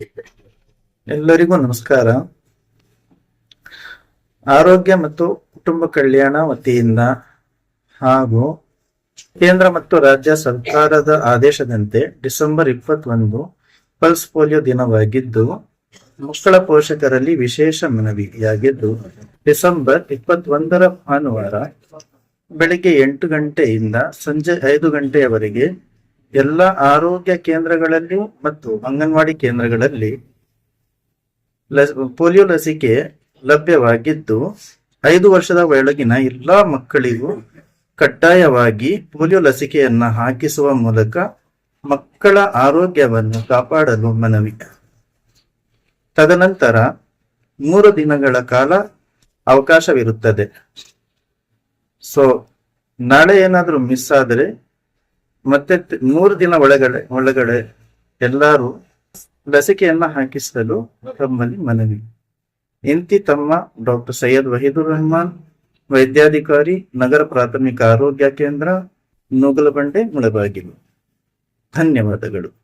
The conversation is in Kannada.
ಎಲ್ಲರಿಗೂ ನಮಸ್ಕಾರ. ಆರೋಗ್ಯ ಮತ್ತು ಕುಟುಂಬ ಕಲ್ಯಾಣ ವತಿಯಿಂದ ಹಾಗೂ ಕೇಂದ್ರ ಮತ್ತು ರಾಜ್ಯ ಸರ್ಕಾರದ ಆದೇಶದಂತೆ ಡಿಸೆಂಬರ್ ಇಪ್ಪತ್ತೊಂದು ಪಲ್ಸ್ ಪೋಲಿಯೋ ದಿನವಾಗಿದ್ದು, ಮಕ್ಕಳ ಪೋಷಕರಲ್ಲಿ ವಿಶೇಷ ಮನವಿಯಾಗಿದ್ದು, ಡಿಸೆಂಬರ್ ಇಪ್ಪತ್ತೊಂದರ ಭಾನುವಾರ ಬೆಳಿಗ್ಗೆ ಎಂಟು ಗಂಟೆಯಿಂದ ಸಂಜೆ ಐದು ಗಂಟೆಯವರೆಗೆ ಎಲ್ಲ ಆರೋಗ್ಯ ಕೇಂದ್ರಗಳಲ್ಲಿ ಮತ್ತು ಅಂಗನವಾಡಿ ಕೇಂದ್ರಗಳಲ್ಲಿ ಪೋಲಿಯೋ ಲಸಿಕೆ ಲಭ್ಯವಾಗಿದ್ದು, ಐದು ವರ್ಷದ ಒಳಗಿನ ಎಲ್ಲಾ ಮಕ್ಕಳಿಗೂ ಕಡ್ಡಾಯವಾಗಿ ಪೋಲಿಯೋ ಲಸಿಕೆಯನ್ನ ಹಾಕಿಸುವ ಮೂಲಕ ಮಕ್ಕಳ ಆರೋಗ್ಯವನ್ನು ಕಾಪಾಡಲು ಮನವಿ. ತದನಂತರ ಮೂರು ದಿನಗಳ ಕಾಲ ಅವಕಾಶವಿರುತ್ತದೆ. ಸೊ ನಾಳೆ ಏನಾದರೂ ಮಿಸ್ ಆದರೆ ಮತ್ತೆ ಮೂರು ದಿನ ಒಳಗಡೆ ಒಳಗಡೆ ಎಲ್ಲರೂ ಲಸಿಕೆಯನ್ನ ಹಾಕಿಸಲು ತಮ್ಮಲ್ಲಿ ಮನವಿ. ಇಂತಿ ತಮ್ಮ ಡಾಕ್ಟರ್ ಸೈಯದ್ ವಹೀದುರ್ ರಹಮಾನ್, ವೈದ್ಯಾಧಿಕಾರಿ, ನಗರ ಪ್ರಾಥಮಿಕ ಆರೋಗ್ಯ ಕೇಂದ್ರ ನೂಗಲಬಂಡೆ ಮುಳಬಾಗಿಲು. ಧನ್ಯವಾದಗಳು.